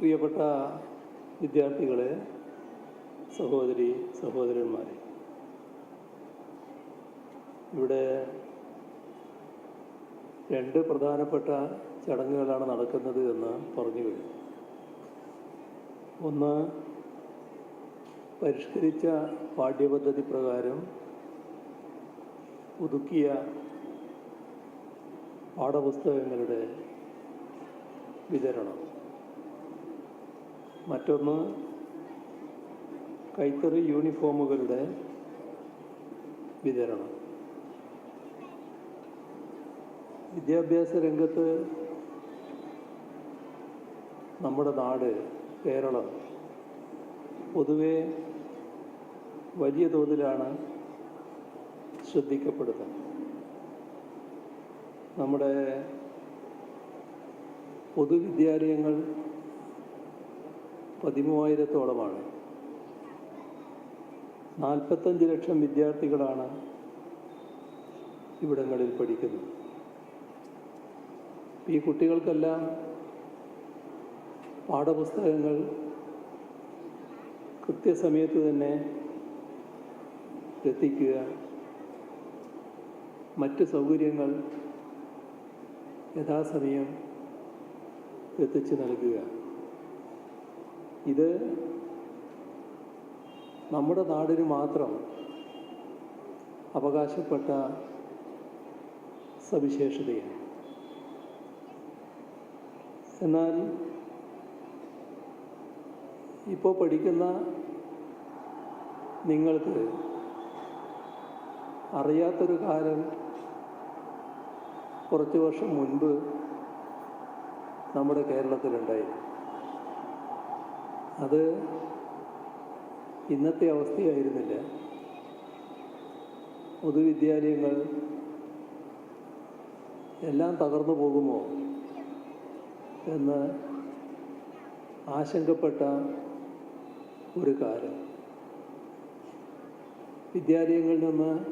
പ്രിയപ്പെട്ട വിദ്യാർത്ഥികളെ സഹോദരി സഹോദരന്മാരെ ഇവിടെ രണ്ട് പ്രധാനപ്പെട്ട ചടങ്ങുകളാണ് നടക്കുന്നത് എന്ന് പറഞ്ഞു കഴിഞ്ഞു. ഒന്ന് പരിഷ്കരിച്ച പാഠ്യപദ്ധതി പ്രകാരം പുതുക്കിയ പാഠപുസ്തകങ്ങളുടെ വിതരണം. മറ്റൊന്ന് കൈത്തറി യൂണിഫോമുകളുടെ വിതരണം. വിദ്യാഭ്യാസ രംഗത്ത് നമ്മുടെ നാട് കേരളം പൊതുവെ വലിയ തോതിലാണ് ശ്രദ്ധിക്കപ്പെടുന്നത്. നമ്മുടെ പൊതുവിദ്യാലയങ്ങൾ പതിമൂവായിരത്തോളമാണ്. നാൽപ്പത്തഞ്ച് ലക്ഷം വിദ്യാർത്ഥികളാണ് ഇവിടങ്ങളിൽ പഠിക്കുന്നത്. ഈ കുട്ടികൾക്കെല്ലാം പാഠപുസ്തകങ്ങൾ കൃത്യസമയത്ത് തന്നെ എത്തിക്കുക മറ്റ് സൗകര്യങ്ങൾ യഥാസമയം എത്തിച്ചു നൽകുക. ഇത് നമ്മുടെ നാടിന് മാത്രം അവകാശപ്പെട്ട സവിശേഷതയാണ്. എന്നാൽ ഇപ്പോൾ പഠിക്കുന്ന നിങ്ങൾക്ക് അറിയാത്തൊരു കാലം കുറച്ച് വർഷം മുൻപ് നമ്മുടെ കേരളത്തിലുണ്ടായി അത് ഇന്നത്തെ അവസ്ഥയായിരുന്നില്ല. പൊതുവിദ്യാലയങ്ങൾ എല്ലാം തകർന്നു പോകുമോ എന്ന് ആശങ്കപ്പെട്ട ഒരു കാലം. വിദ്യാലയങ്ങളിൽ നിന്ന്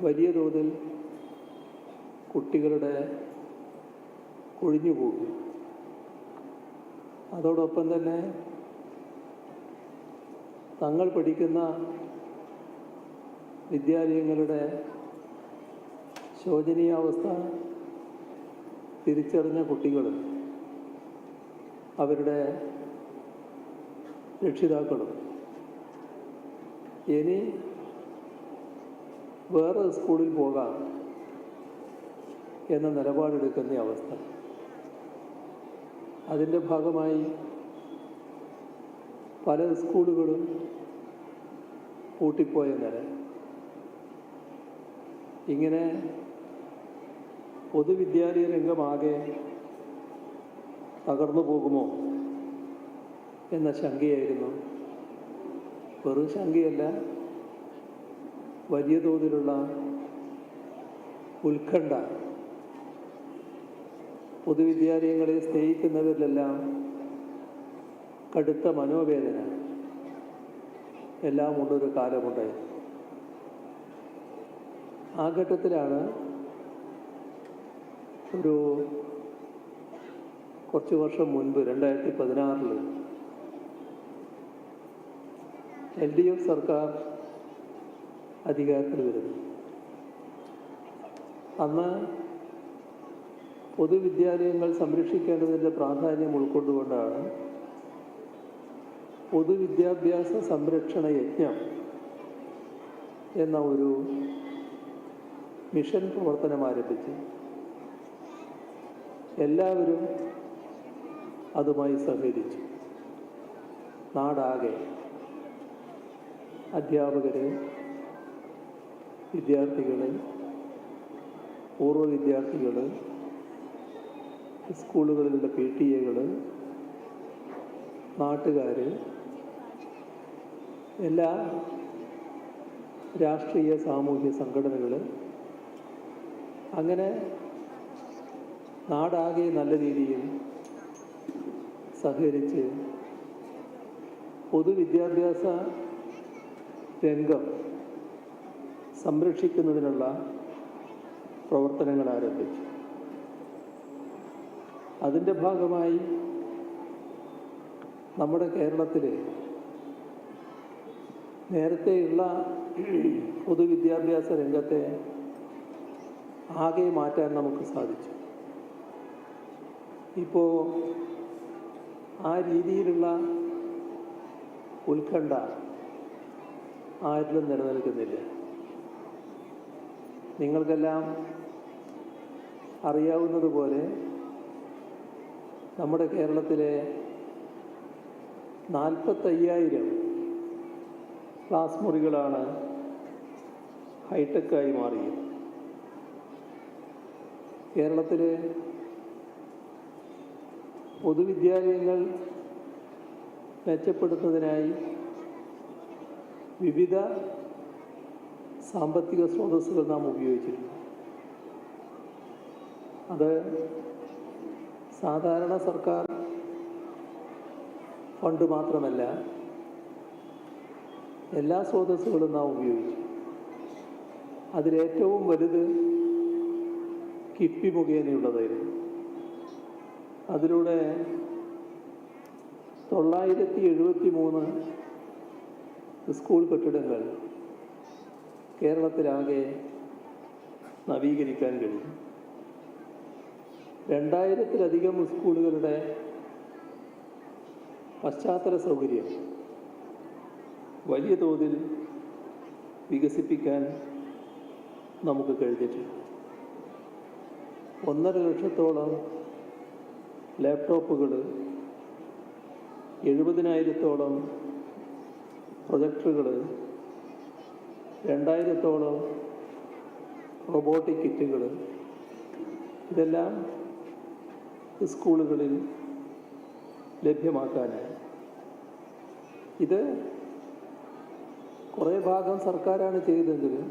വലിയ തോതിൽ കുട്ടികളുടെ കൊഴിഞ്ഞു കൊഴിഞ്ഞുപോകും. അതോടൊപ്പം തന്നെ തങ്ങൾ പഠിക്കുന്ന വിദ്യാലയങ്ങളുടെ ശോചനീയാവസ്ഥ തിരിച്ചറിഞ്ഞ കുട്ടികൾ അവരുടെ രക്ഷിതാക്കളും. ഇനി വേറെ സ്കൂളിൽ പോകാം എന്ന നിലപാടെടുക്കുന്ന അവസ്ഥ. അതിന്റെ ഭാഗമായി പല സ്കൂളുകളും പൂട്ടിപ്പോയ നില. ഇങ്ങനെ പൊതുവിദ്യാലയ രംഗമാകെ തകർന്നു പോകുമോ എന്ന ശങ്കയായിരുന്നു. വെറും ശങ്കയല്ല വലിയ തോതിലുള്ള ഉത്കണ്ഠ. പൊതുവിദ്യാലയങ്ങളെ സ്നേഹിക്കുന്നവരിലെല്ലാം കടുത്ത മനോവേദന. എല്ലാം ഉള്ളൊരു കാലമുണ്ടായി ആ ഘട്ടത്തിലാണ് ഒരു കുറച്ച് വർഷം മുൻപ് രണ്ടായിരത്തി പതിനാറിൽ എൽ ഡി എഫ് സർക്കാർ അധികാരത്തിൽ വരുന്നു. അന്ന് പൊതുവിദ്യാലയങ്ങൾ സംരക്ഷിക്കേണ്ടതിന്റെ പ്രാധാന്യം ഉൾക്കൊണ്ടുകൊണ്ടാണ് പൊതുവിദ്യാഭ്യാസ സംരക്ഷണ യജ്ഞം എന്ന ഒരു മിഷൻ പ്രവർത്തനം ആരംഭിച്ചു എല്ലാവരും അതുമായി സഹകരിച്ചു. നാടാകെ അധ്യാപകരെ വിദ്യാർത്ഥികളെ പൂർവ വിദ്യാർത്ഥികൾ സ്കൂളുകളിലുള്ള പി ടി എകൾ നാട്ടുകാർ എല്ലാ രാഷ്ട്രീയ സാമൂഹ്യ സംഘടനകൾ അങ്ങനെ നാടാകെ നല്ല രീതിയിൽ സഹകരിച്ച് പൊതുവിദ്യാഭ്യാസ രംഗം സംരക്ഷിക്കുന്നതിനുള്ള പ്രവർത്തനങ്ങൾ ആരംഭിച്ചു. അതിന്റെ ഭാഗമായി നമ്മുടെ കേരളത്തിൽ നേരത്തെയുള്ള പൊതുവിദ്യാഭ്യാസ രംഗത്തെ ആകെ മാറ്റാൻ നമുക്ക് സാധിച്ചു. ഇപ്പോൾ ആ രീതിയിലുള്ള ഉത്കണ്ഠ ആരിലും നിലനിൽക്കുന്നില്ല. നിങ്ങൾക്കെല്ലാം അറിയാവുന്നതുപോലെ നമ്മുടെ കേരളത്തിലെ നാൽപ്പത്തയ്യായിരം ക്ലാസ് മുറികളാണ് ഹൈടെക്കായി മാറിയത്. കേരളത്തിലെ പൊതുവിദ്യാലയങ്ങൾ മെച്ചപ്പെടുത്തുന്നതിനായി വിവിധ സാമ്പത്തിക സ്രോതസ്സുകൾ നാം ഉപയോഗിച്ചിട്ടുണ്ട്. അത് സാധാരണ സർക്കാർ ഫണ്ട് മാത്രമല്ല എല്ലാ സ്രോതസ്സുകളും നാം ഉപയോഗിച്ചു. അതിലേറ്റവും വലുത് കിഫ്ബി മുഖേനയുള്ളതായിരുന്നു. അതിലൂടെ തൊള്ളായിരത്തി എഴുപത്തി മൂന്ന് സ്കൂൾ കെട്ടിടങ്ങൾ കേരളത്തിലാകെ നവീകരിക്കാൻ കഴിയും രണ്ടായിരത്തിലധികം സ്കൂളുകളുടെ പശ്ചാത്തല സൗകര്യം വലിയ തോതിൽ വികസിപ്പിക്കാൻ നമുക്ക് കഴിഞ്ഞിട്ടുണ്ട്. ഒന്നര ലക്ഷത്തോളം ലാപ്ടോപ്പുകൾ എഴുപതിനായിരത്തോളം പ്രൊജക്ടറുകൾ രണ്ടായിരത്തോളം റോബോട്ടിക് കിറ്റുകൾ ഇതെല്ലാം സ്കൂളുകളിൽ ലഭ്യമാക്കാനായി. ഇത് കുറേ ഭാഗം സർക്കാരാണ് ചെയ്തതെങ്കിലും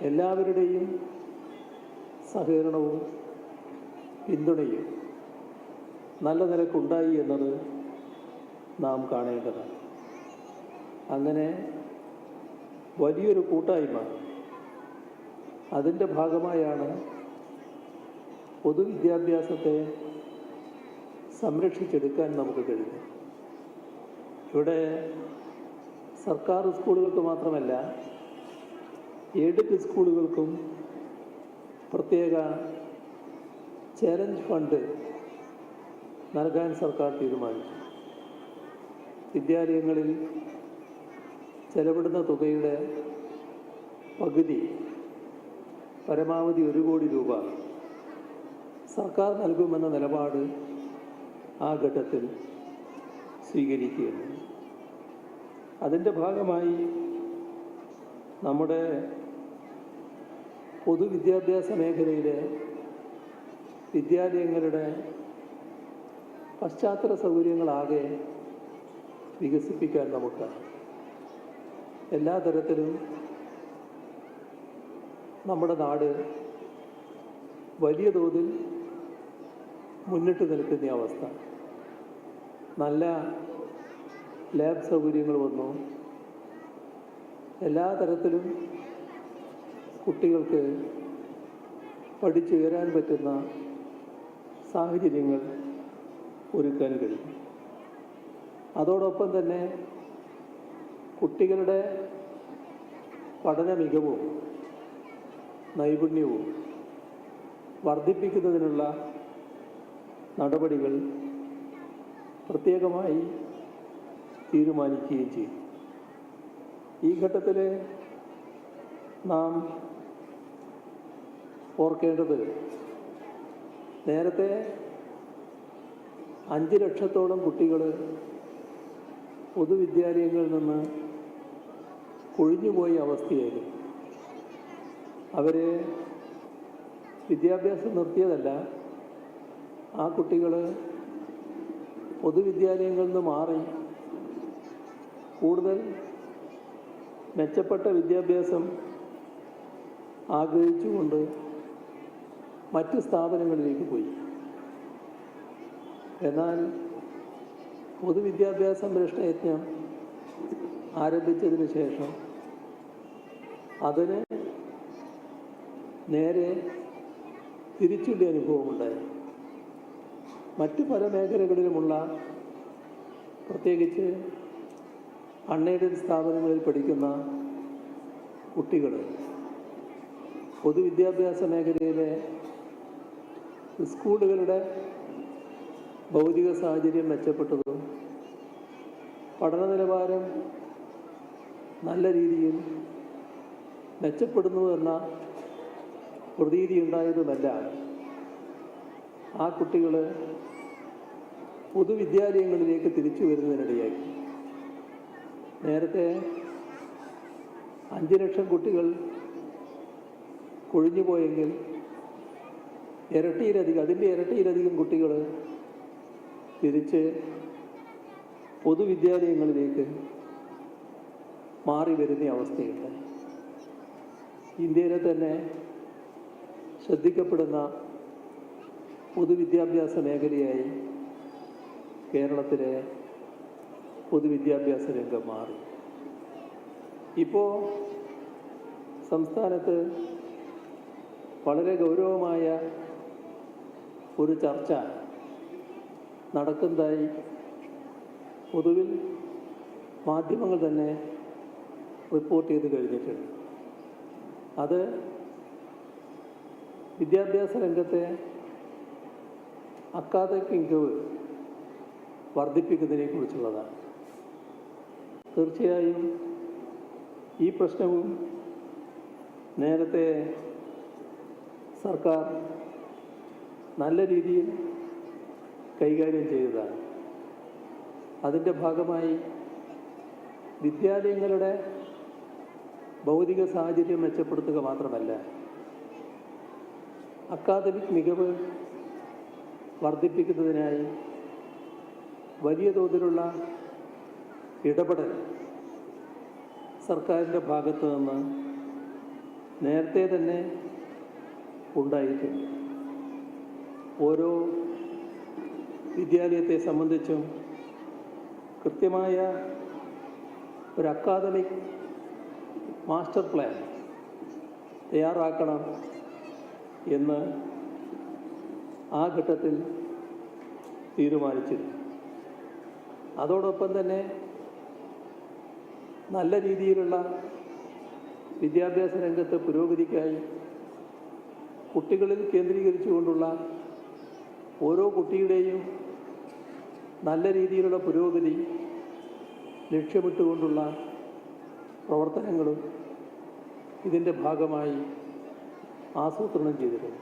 എല്ലാവരുടെയും സഹകരണവും പിന്തുണയും നല്ല നിലക്കുണ്ടായി എന്നത് നാം കാണേണ്ടതാണ്. അങ്ങനെ വലിയൊരു കൂട്ടായ്മ അതിന്റെ ഭാഗമായാണ് പൊതുവിദ്യാഭ്യാസത്തെ സംരക്ഷിച്ചെടുക്കാൻ നമുക്ക് കഴിയും ഇവിടെ സർക്കാർ സ്കൂളുകൾക്ക് മാത്രമല്ല എയ്ഡഡ് സ്കൂളുകൾക്കും പ്രത്യേക ചലഞ്ച് ഫണ്ട് നൽകാൻ സർക്കാർ തീരുമാനിച്ചു. വിദ്യാലയങ്ങളിൽ ചെലവിടുന്ന തുകയുടെ പകുതി പരമാവധി ഒരു കോടി രൂപ സർക്കാർ നൽകുമെന്ന നിലപാട് ആ ഘട്ടത്തിൽ സ്വീകരിക്കുകയാണ്. അതിന്റെ ഭാഗമായി നമ്മുടെ പൊതുവിദ്യാഭ്യാസ മേഖലയിലെ വിദ്യാലയങ്ങളുടെ പശ്ചാത്തല സൗകര്യങ്ങളാകെ വികസിപ്പിക്കാൻ നമുക്ക് എല്ലാ തരത്തിലും നമ്മുടെ നാട് വലിയ തോതിൽ മുന്നിട്ട് നിൽക്കുന്ന അവസ്ഥ. നല്ല ലാബ് സൗകര്യങ്ങൾ വന്നു. എല്ലാ തരത്തിലും കുട്ടികൾക്ക് പഠിച്ചുയരാൻ പറ്റുന്ന സാഹചര്യങ്ങൾ ഒരുക്കാൻ കഴിയും. അതോടൊപ്പം തന്നെ കുട്ടികളുടെ പഠന മികവും നൈപുണ്യവും വർദ്ധിപ്പിക്കുന്നതിനുള്ള നടപടികൾ പ്രത്യേകമായി തീരുമാനിക്കുകയും ചെയ്തു. ഈ ഘട്ടത്തിൽ നാം ഓർക്കേണ്ടത് നേരത്തെ അഞ്ച് ലക്ഷത്തോളം കുട്ടികൾ പൊതുവിദ്യാലയങ്ങളിൽ നിന്ന് കൊഴിഞ്ഞുപോയ അവസ്ഥയായിരുന്നു. അവരെ വിദ്യാഭ്യാസം നിർത്തിയതല്ല ആ കുട്ടികൾ പൊതുവിദ്യാലയങ്ങളിൽ നിന്ന് മാറി കൂടുതൽ മെച്ചപ്പെട്ട വിദ്യാഭ്യാസം ആഗ്രഹിച്ചുകൊണ്ട് മറ്റ് സ്ഥാപനങ്ങളിലേക്ക് പോയി. എന്നാൽ പൊതുവിദ്യാഭ്യാസ സംരക്ഷണ യജ്ഞം ആരംഭിച്ചതിന് ശേഷം അതിന് നേരെ തിരിച്ചുള്ള അനുഭവമുണ്ടായി. മറ്റു പല മേഖലകളിലുമുള്ള പ്രത്യേകിച്ച് അൺഎയ്ഡഡ് സ്ഥാപനങ്ങളിൽ പഠിക്കുന്ന കുട്ടികൾ പൊതുവിദ്യാഭ്യാസ മേഖലയിലെ സ്കൂളുകളുടെ ഭൗതിക സാഹചര്യം മെച്ചപ്പെട്ടതും പഠന നിലവാരം നല്ല രീതിയിൽ മെച്ചപ്പെടുന്നു എന്ന പ്രതീതി ഉണ്ടായതുമല്ല ആ കുട്ടികൾ പൊതുവിദ്യാലയങ്ങളിലേക്ക് തിരിച്ചു വരുന്നതിനിടയായി. നേരത്തെ അഞ്ച് ലക്ഷം കുട്ടികൾ കൊഴിഞ്ഞുപോയെങ്കിൽ ഇരട്ടിയിലധികം അതിന്റെ ഇരട്ടിയിലധികം കുട്ടികൾ തിരിച്ച് പൊതുവിദ്യാലയങ്ങളിലേക്ക് മാറി വരുന്ന അവസ്ഥയുണ്ട്. ഇന്ത്യയിലെ തന്നെ ശ്രദ്ധിക്കപ്പെടുന്ന പൊതുവിദ്യാഭ്യാസ മേഖലയായി കേരളത്തിലെ പൊതുവിദ്യാഭ്യാസ രംഗം മാറി. ഇപ്പോൾ സംസ്ഥാനത്ത് വളരെ ഗൗരവമായ ഒരു ചർച്ച നടക്കുന്നതായി പൊതുവിൽ മാധ്യമങ്ങൾ തന്നെ റിപ്പോർട്ട് ചെയ്ത് കഴിഞ്ഞിട്ടുണ്ട്. അത് വിദ്യാഭ്യാസ രംഗത്തെ അക്കാദമിക് ഇൻകവ് വർദ്ധിപ്പിക്കുന്നതിനെ കുറിച്ചുള്ളതാണ് തീർച്ചയായും ഈ പ്രശ്നവും നേരത്തെ സർക്കാർ നല്ല രീതിയിൽ കൈകാര്യം ചെയ്തതാണ്. അതിന്റെ ഭാഗമായി വിദ്യാലയങ്ങളുടെ ഭൗതിക സാഹചര്യം മെച്ചപ്പെടുത്തുക മാത്രമല്ല അക്കാദമിക് മികവ് വർദ്ധിപ്പിക്കുന്നതിനായി വലിയ തോതിലുള്ള ഇടപെടൽ സർക്കാരിന്റെ ഭാഗത്തു നിന്ന് നേരത്തെ തന്നെ ഉണ്ടായിട്ടുണ്ട്. ഓരോ വിദ്യാലയത്തെ സംബന്ധിച്ചും കൃത്യമായ ഒരു അക്കാദമിക് മാസ്റ്റർ പ്ലാൻ തയ്യാറാക്കണം എന്ന് ആ ഘട്ടത്തിൽ തീരുമാനിച്ചിരുന്നു. അതോടൊപ്പം തന്നെ നല്ല രീതിയിലുള്ള വിദ്യാഭ്യാസ രംഗത്ത് പുരോഗതിക്കായി കുട്ടികളിൽ കേന്ദ്രീകരിച്ചുകൊണ്ടുള്ള ഓരോ കുട്ടിയുടെയും നല്ല രീതിയിലുള്ള പുരോഗതി ലക്ഷ്യമിട്ടുകൊണ്ടുള്ള പ്രവർത്തനങ്ങളും ഇതിന്റെ ഭാഗമായി ആസൂത്രണം ചെയ്തിരുന്നു.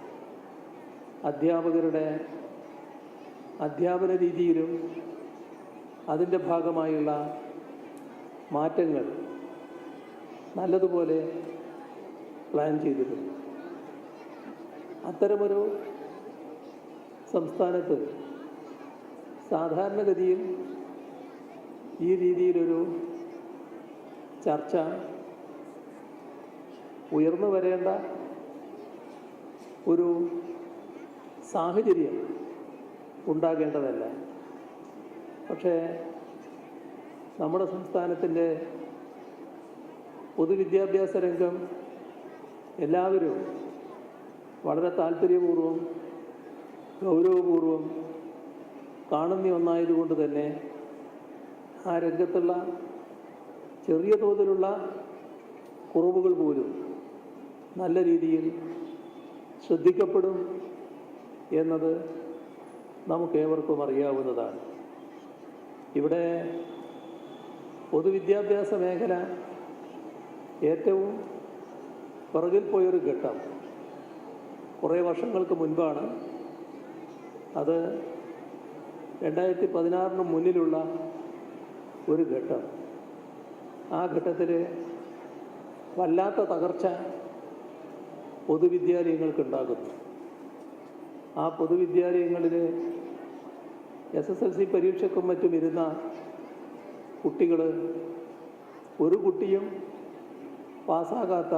അധ്യാപകരുടെ അധ്യാപന രീതിയിലും അതിന്റെ ഭാഗമായുള്ള മാറ്റങ്ങൾ നല്ലതുപോലെ പ്ലാൻ ചെയ്തിട്ടുണ്ട്. അത്തരമൊരു സംസ്ഥാനത്ത് സാധാരണഗതിയിൽ ഈ രീതിയിലൊരു ചർച്ച ഉയർന്നു വരേണ്ട ഒരു സാഹചര്യം ഉണ്ടാകേണ്ടതല്ല. പക്ഷേ നമ്മുടെ സംസ്ഥാനത്തിന്റെ പൊതുവിദ്യാഭ്യാസ രംഗം എല്ലാവരും വളരെ താല്പര്യപൂർവം ഗൗരവപൂർവം കാണുന്ന ഒന്നായതുകൊണ്ട് തന്നെ ആ രംഗത്തുള്ള ചെറിയ തോതിലുള്ള കുറവുകൾ പോലും നല്ല രീതിയിൽ ശ്രദ്ധിക്കപ്പെടും. എന്നത് നമുക്കേവർക്കും അറിയാവുന്നതാണ് ഇവിടെ പൊതുവിദ്യാഭ്യാസ മേഖല ഏറ്റവും പുറകിൽ പോയൊരു ഘട്ടം. കുറേ വർഷങ്ങൾക്ക് മുൻപാണ്. അത് രണ്ടായിരത്തി പതിനാറിന് മുന്നിലുള്ള ഒരു ഘട്ടം. ആ ഘട്ടത്തിൽ വല്ലാത്ത തകർച്ച പൊതുവിദ്യാലയങ്ങൾക്കുണ്ടാകുന്നു. ആ പൊതുവിദ്യാലയങ്ങളിൽ എസ് എസ് എൽ സി പരീക്ഷയ്ക്കും മറ്റും ഇരുന്ന കുട്ടികൾ ഒരു കുട്ടിയും പാസ്സാകാത്ത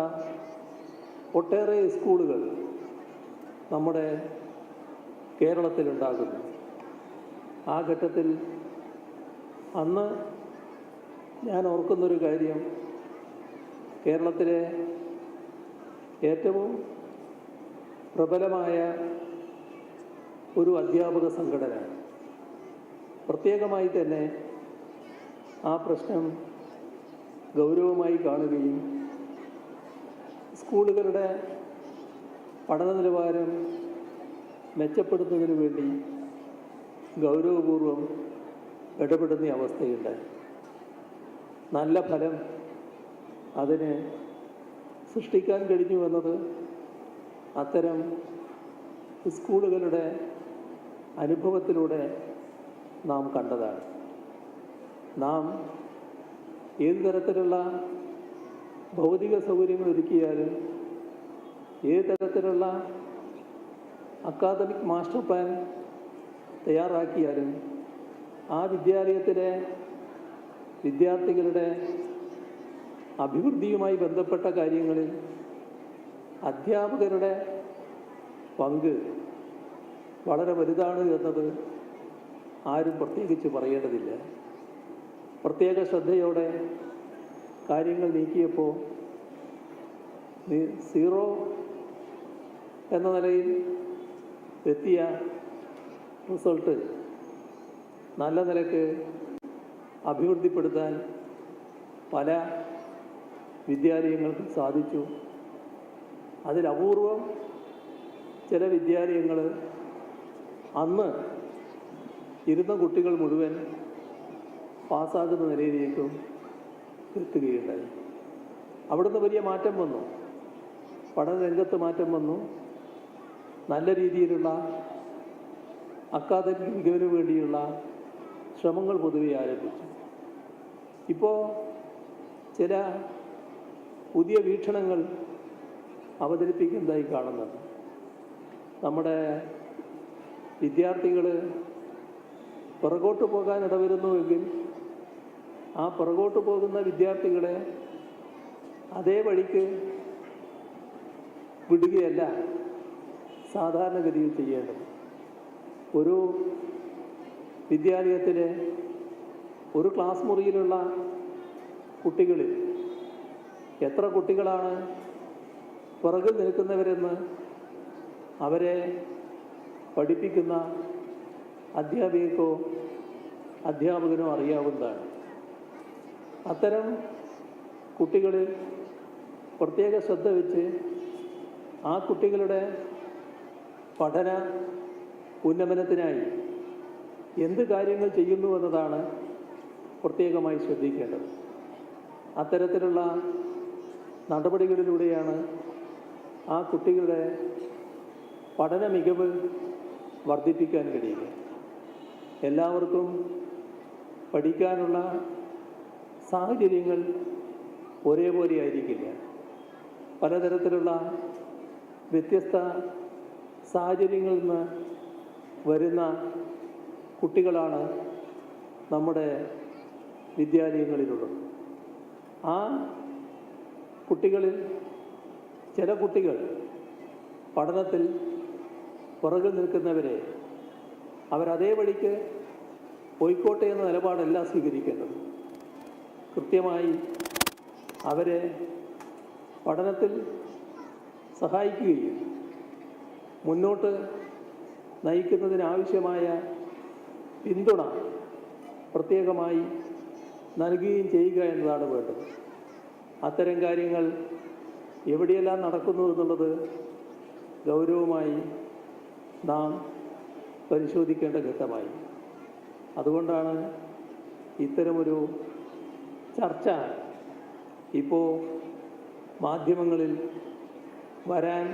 ഒട്ടേറെ സ്കൂളുകൾ നമ്മുടെ കേരളത്തിലുണ്ടാകുന്നു. ആ ഘട്ടത്തിൽ അന്ന് ഞാൻ ഓർക്കുന്നൊരു കാര്യം കേരളത്തിലെ ഏറ്റവും പ്രബലമായ ഒരു അധ്യാപക സംഘടന. പ്രത്യേകമായി തന്നെ ആ പ്രശ്നം ഗൗരവമായി കാണുകയും സ്കൂളുകളുടെ പഠന നിലവാരം മെച്ചപ്പെടുത്തുന്നതിന് വേണ്ടി ഗൗരവപൂർവം ഇടപെടുന്ന അവസ്ഥയുണ്ട്. നല്ല ഫലം അതിന് സൃഷ്ടിക്കാൻ കഴിഞ്ഞു എന്നത് അത്തരം സ്കൂളുകളുടെ അനുഭവത്തിലൂടെ നാം കണ്ടതാണ്. നാം ഏത് തരത്തിലുള്ള ഭൗതിക സൗകര്യങ്ങൾ ഒരുക്കിയാലും ഏത് തരത്തിലുള്ള അക്കാദമിക് മാസ്റ്റർ പ്ലാൻ തയ്യാറാക്കിയാലും ആ വിദ്യാലയത്തിലെ വിദ്യാർത്ഥികളുടെ അഭിവൃദ്ധിയുമായി ബന്ധപ്പെട്ട കാര്യങ്ങളിൽ അധ്യാപകരുടെ പങ്ക് വളരെ വലുതാണ് എന്നത് ആരും പ്രത്യേകിച്ച് പറയേണ്ടതില്ല. പ്രത്യേക ശ്രദ്ധയോടെ കാര്യങ്ങൾ നീക്കിയപ്പോൾ സീറോ എന്ന നിലയിൽ എത്തിയ റിസൾട്ട് നല്ല നിലയ്ക്ക് അഭിവൃദ്ധിപ്പെടുത്താൻ പല വിദ്യാലയങ്ങൾക്കും സാധിച്ചു. അതിലപൂർവം ചില വിദ്യാലയങ്ങൾ അന്ന് ഇരുന്ന കുട്ടികൾ മുഴുവൻ പാസ്സാകുന്ന നിലയിലേക്കും എത്തുകയുണ്ടായി. അവിടുന്ന് വലിയ മാറ്റം വന്നു. പഠന രംഗത്ത് മാറ്റം വന്നു. നല്ല രീതിയിലുള്ള അക്കാദമിക് മികവിന് വേണ്ടിയുള്ള ശ്രമങ്ങൾ പൊതുവെ ആരംഭിച്ചു. ഇപ്പോൾ ചില പുതിയ വീക്ഷണങ്ങൾ അവതരിപ്പിക്കുന്നതായി കാണുന്നുണ്ട് നമ്മുടെ വിദ്യാർത്ഥികൾ പുറകോട്ട് പോകാൻ ഇടവരുന്നുവെങ്കിൽ ആ പുറകോട്ട് പോകുന്ന വിദ്യാർത്ഥികളെ അതേ വഴിക്ക് വിടുകയല്ല സാധാരണഗതിയിൽ ചെയ്യേണ്ടത്. ഒരു വിദ്യാലയത്തിലെ ഒരു ക്ലാസ് മുറിയിലുള്ള കുട്ടികളിൽ എത്ര കുട്ടികളാണ് പുറകിൽ നിൽക്കുന്നവരെന്ന് അവരെ പഠിപ്പിക്കുന്ന അധ്യാപികക്കോ അധ്യാപകനോ അറിയാവുന്നതാണ്. അത്തരം കുട്ടികളിൽ പ്രത്യേക ശ്രദ്ധ വെച്ച് ആ കുട്ടികളുടെ പഠന ഉന്നമനത്തിനായി എന്ത് കാര്യങ്ങൾ ചെയ്യുന്നു എന്നതാണ് പ്രത്യേകമായി ശ്രദ്ധിക്കേണ്ടത്. അത്തരത്തിലുള്ള നടപടികളിലൂടെയാണ് ആ കുട്ടികളുടെ പഠന മികവ് വർദ്ധിപ്പിക്കാൻ കഴിയുക എല്ലാവർക്കും പഠിക്കാനുള്ള സാഹചര്യങ്ങൾ ഒരേപോലെ ആയിരിക്കില്ല. പലതരത്തിലുള്ള വ്യത്യസ്ത സാഹചര്യങ്ങളിൽ നിന്ന് വരുന്ന കുട്ടികളാണ് നമ്മുടെ വിദ്യാലയങ്ങളിലുള്ളത്. ആ കുട്ടികളിൽ ചില കുട്ടികൾ പഠനത്തിൽ പുറകിൽ നിൽക്കുന്നവരെ അവരതേ വഴിക്ക് പോയിക്കോട്ടെ എന്ന നിലപാടല്ല സ്വീകരിക്കേണ്ടത്. കൃത്യമായി അവരെ പഠനത്തിൽ സഹായിക്കുകയും മുന്നോട്ട് നയിക്കുന്നതിനാവശ്യമായ പിന്തുണ പ്രത്യേകമായി നൽകുകയും ചെയ്യുക എന്നതാണ് വേണ്ടത്. അത്തരം കാര്യങ്ങൾ എവിടെയെല്ലാം നടക്കുന്നു എന്നുള്ളത് ഗൗരവമായി നാം പരിശോധിക്കേണ്ട ഘട്ടമായി. അതുകൊണ്ടാണ് ഇത്തരമൊരു ചർച്ച ഇപ്പോൾ മാധ്യമങ്ങളിൽ വരാൻ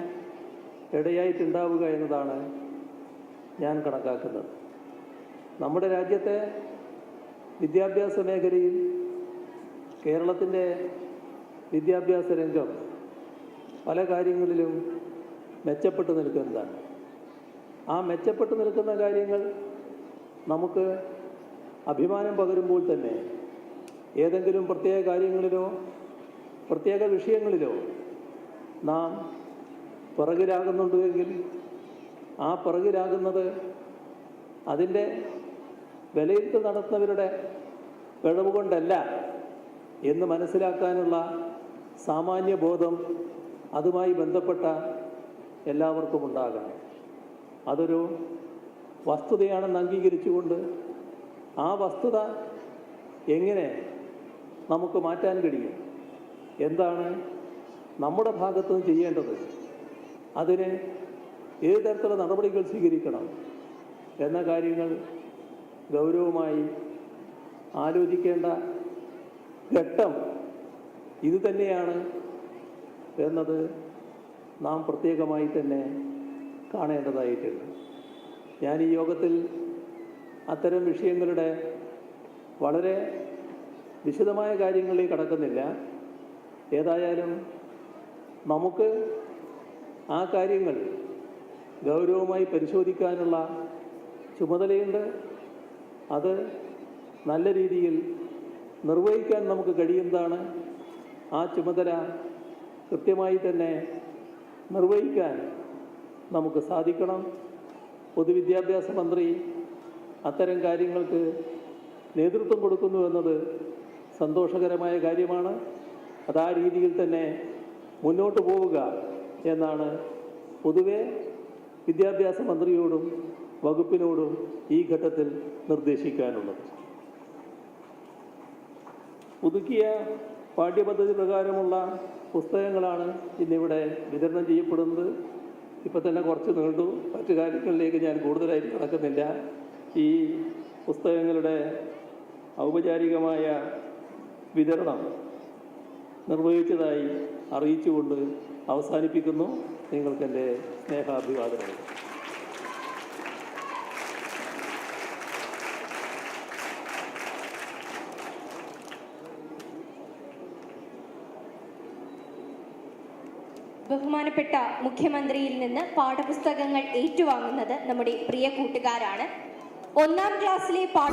ഇടയായിട്ടുണ്ടാവുക എന്നതാണ് ഞാൻ കണക്കാക്കുന്നത്. നമ്മുടെ രാജ്യത്തെ വിദ്യാഭ്യാസ മേഖലയിൽ കേരളത്തിന്റെ വിദ്യാഭ്യാസ രംഗം പല കാര്യങ്ങളിലും മെച്ചപ്പെട്ടു നിൽക്കുന്നതാണ്. ആ മെച്ചപ്പെട്ടു നിൽക്കുന്ന കാര്യങ്ങൾ നമുക്ക് അഭിമാനം പകരുമ്പോൾ തന്നെ ഏതെങ്കിലും പ്രത്യേക കാര്യങ്ങളിലോ പ്രത്യേക വിഷയങ്ങളിലോ നാം പിറകിലാകുന്നുണ്ടെങ്കിൽ ആ പിറകിലാകുന്നത് അതിന്റെ വിലയിരുത്തൽ നടത്തുന്നവരുടെ പിഴവ് കൊണ്ടല്ല എന്ന് മനസ്സിലാക്കാനുള്ള സാമാന്യ ബോധം അതുമായി ബന്ധപ്പെട്ട എല്ലാവർക്കും ഉണ്ടാകണം. അതൊരു വസ്തുതയാണെന്ന് അംഗീകരിച്ചുകൊണ്ട് ആ വസ്തുത എങ്ങനെ നമുക്ക് മാറ്റാൻ കഴിയും? എന്താണ് നമ്മുടെ ഭാഗത്ത് നിന്ന് ചെയ്യേണ്ടത്? അതിന് ഏത് തരത്തിലുള്ള നടപടികൾ സ്വീകരിക്കണം എന്ന കാര്യങ്ങൾ ഗൗരവമായി ആലോചിക്കേണ്ട ഘട്ടം ഇത് തന്നെയാണ് എന്നത് നാം പ്രത്യേകമായി തന്നെ കാണേണ്ടതായിട്ടുണ്ട് ഞാൻ ഈ യോഗത്തിൽ അത്തരം വിഷയങ്ങളുടെ വളരെ വിശദമായ കാര്യങ്ങളിൽ കടക്കുന്നില്ല. ഏതായാലും നമുക്ക് ആ കാര്യങ്ങൾ ഗൗരവമായി പരിശോധിക്കാനുള്ള ചുമതലയുണ്ട്. അത് നല്ല രീതിയിൽ നിർവഹിക്കാൻ നമുക്ക് കഴിയുന്നതാണ്. ആ ചുമതല കൃത്യമായി തന്നെ നിർവഹിക്കാൻ നമുക്ക് സാധിക്കണം. പൊതുവിദ്യാഭ്യാസ മന്ത്രി അത്തരം കാര്യങ്ങൾക്ക് നേതൃത്വം കൊടുക്കുന്നു എന്നത് സന്തോഷകരമായ കാര്യമാണ്. അത് ആ രീതിയിൽ തന്നെ മുന്നോട്ട് പോവുക എന്നാണ് പൊതുവെ വിദ്യാഭ്യാസ മന്ത്രിയോടും വകുപ്പിനോടും ഈ ഘട്ടത്തിൽ നിർദ്ദേശിക്കാനുള്ളത്. പുതുക്കിയ പാഠ്യപദ്ധതി പ്രകാരമുള്ള പുസ്തകങ്ങളാണ് ഇന്നിവിടെ വിതരണം ചെയ്യപ്പെടുന്നത്. ഇപ്പം തന്നെ കുറച്ച് നീണ്ടു. മറ്റു കാര്യങ്ങളിലേക്ക് ഞാൻ കൂടുതലായിട്ട് നടക്കുന്നില്ല ഈ പുസ്തകങ്ങളുടെ ഔപചാരികമായ വിതരണം നിർവഹിച്ചതായി അറിയിച്ചുകൊണ്ട് അവസാനിപ്പിക്കുന്നു. നിങ്ങൾക്കെന്റെ സ്നേഹാഭിവാദനങ്ങൾ. ബഹുമാനപ്പെട്ട മുഖ്യമന്ത്രിയിൽ നിന്ന് പാഠപുസ്തകങ്ങൾ ഏറ്റുവാങ്ങുന്നത് നമ്മുടെ പ്രിയ കൂട്ടുകാരാണ്. ഒന്നാം ക്ലാസ്സിലെ പാഠ